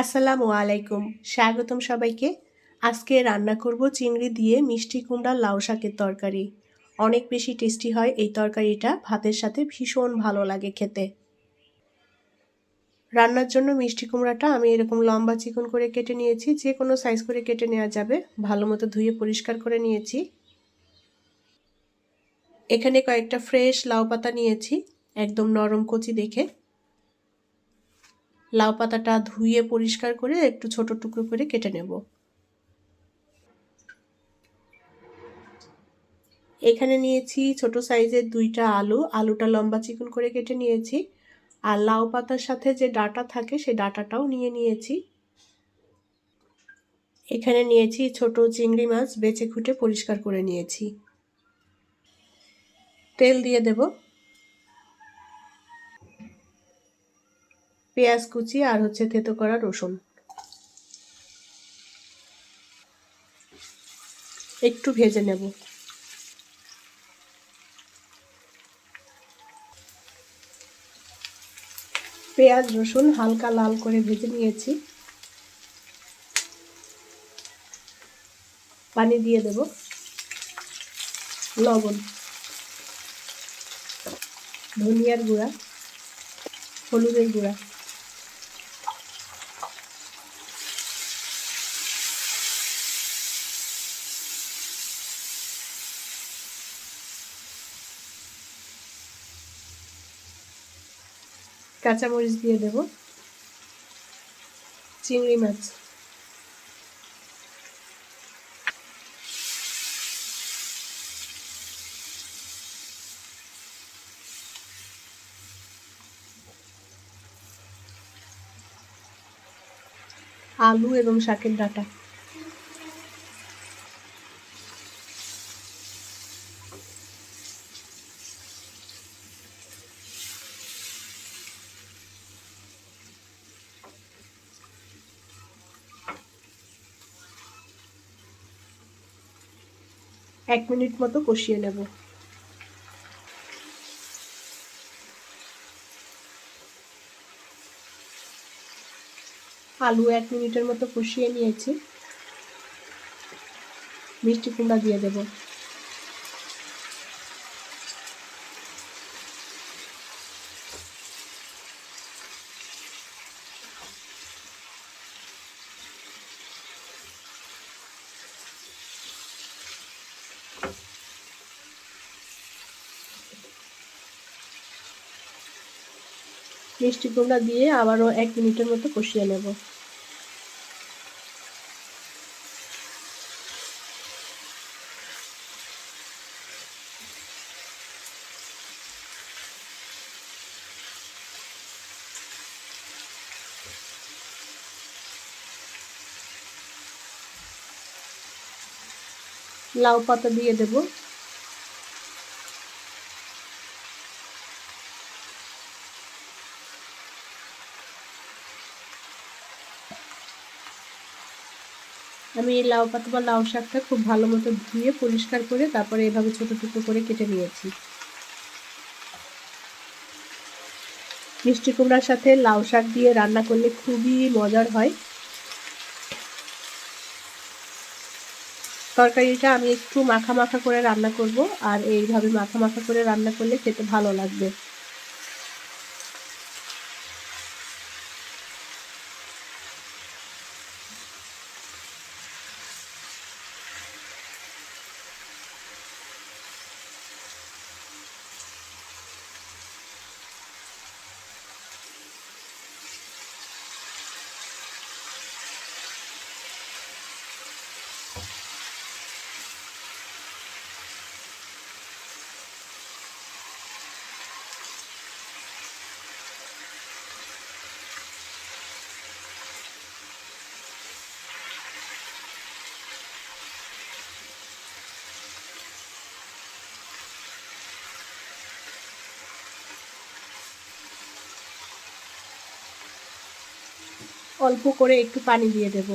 আসসালামু আলাইকুম। স্বাগতম সবাইকে। আজকে রান্না করব চিংড়ি দিয়ে মিষ্টি কুমড়া লাউ শাকের তরকারি। অনেক বেশি টেস্টি হয় এই তরকারিটা। ভাতের সাথে ভীষণ ভালো লাগে খেতে। রান্নার জন্য মিষ্টি কুমড়াটা আমি এরকম লম্বা চিকন করে কেটে নিয়েছি। যে কোনো সাইজ করে কেটে নেওয়া যাবে। ভালো মতো ধুয়ে পরিষ্কার করে নিয়েছি। এখানে কয়েকটা ফ্রেশ লাউ পাতা নিয়েছি। একদম নরম কচি দেখে। লাউ পাতাটা ধুয়ে পরিষ্কার করে একটু ছোট টুকরো করে কেটে নেব। এখানে নিয়েছি ছোট সাইজের দুইটা আলু। আলুটা লম্বা চিকন করে কেটে নিয়েছি। আর লাউ পাতার সাথে যে ডাটা থাকে সেই ডাটাটাও নিয়ে নিয়েছি। এখানে নিয়েছি ছোট চিংড়ি মাছ, বেছে খুঁটে পরিষ্কার করে নিয়েছি। তেল দিয়ে দেব। পেঁয়াজ কুচি আর হচ্ছে থেতো করা রসুন। একটু ভেজে নেব। পেঁয়াজ, রসুন হালকা লাল করে ভেজে নিয়েছি। পানি দিয়ে দেব। লবণ, ধনিয়ার গুঁড়া, হলুদের গুঁড়া। কাঁচামরিচ দিয়ে দেব। চিংড়ি মাছ। আলু এবং শাকের ডাটা। এক মিনিট মতো কষিয়ে নেব। আলু এক মিনিটের মতো কষিয়ে নিয়েছি। মিষ্টি কুমড়া দিয়ে দেব। মিষ্টি কুমড়া দিয়ে আবারও এক মিনিটের মতো কষিয়ে নেব। লাউ পাতা দিয়ে দেব। আমি এই লাউ পাতা বা লাউ শাকটা খুব ভালো মতো ধুয়ে পরিষ্কার করে তারপরে এভাবে ছোটো টুকরো করে কেটে নিয়েছি। মিষ্টি কুমড়ার সাথে লাউ শাক দিয়ে রান্না করলে খুবই মজার হয়। তরকারিটা আমি একটু মাখা মাখা করে রান্না করব আর এইভাবে মাখা মাখা করে রান্না করলে খেতে ভালো লাগবে। অল্প করে একটু পানি দিয়ে দেব।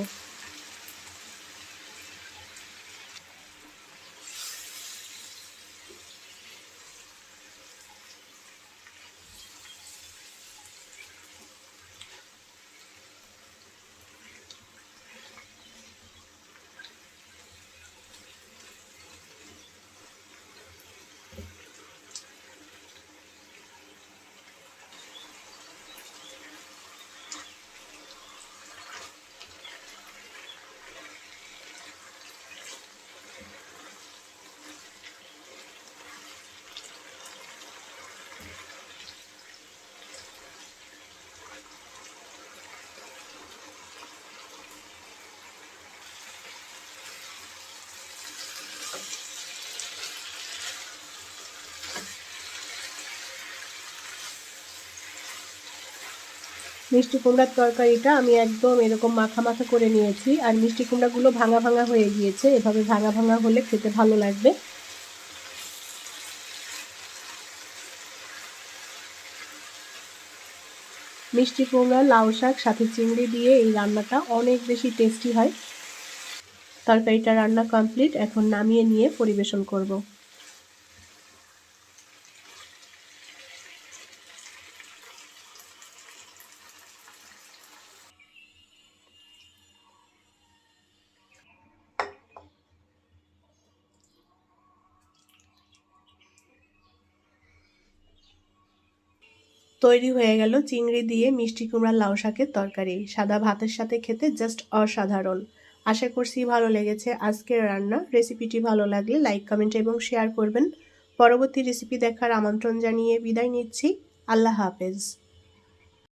মিষ্টি কুমড়ার তরকারিটা আমি একদম এরকম মাখা মাখা করে নিয়েছি। আর মিষ্টি কুমড়াগুলো ভাঙা ভাঙা হয়ে গিয়েছে, এভাবে ভাঙা ভাঙা হলে খেতে ভালো লাগবে। মিষ্টি কুমড়া, লাউ শাক, সাথে চিংড়ি দিয়ে এই রান্নাটা অনেক বেশি টেস্টি হয়। তরকারিটা রান্না কমপ্লিট এখন নামিয়ে নিয়ে পরিবেশন করব। তৈরি হয়ে গেল চিংড়ি দিয়ে মিষ্টি কুমড়ার লাউ শাকের তরকারি। সাদা ভাতের সাথে খেতে জাস্ট অসাধারণ। আশা করছি ভালো লেগেছে আজকের রান্না। রেসিপিটি ভালো লাগলে লাইক কমেন্ট এবং শেয়ার করবেন। পরবর্তী রেসিপি দেখার আমন্ত্রণ জানিয়ে বিদায় নিচ্ছি। আল্লাহ হাফেজ।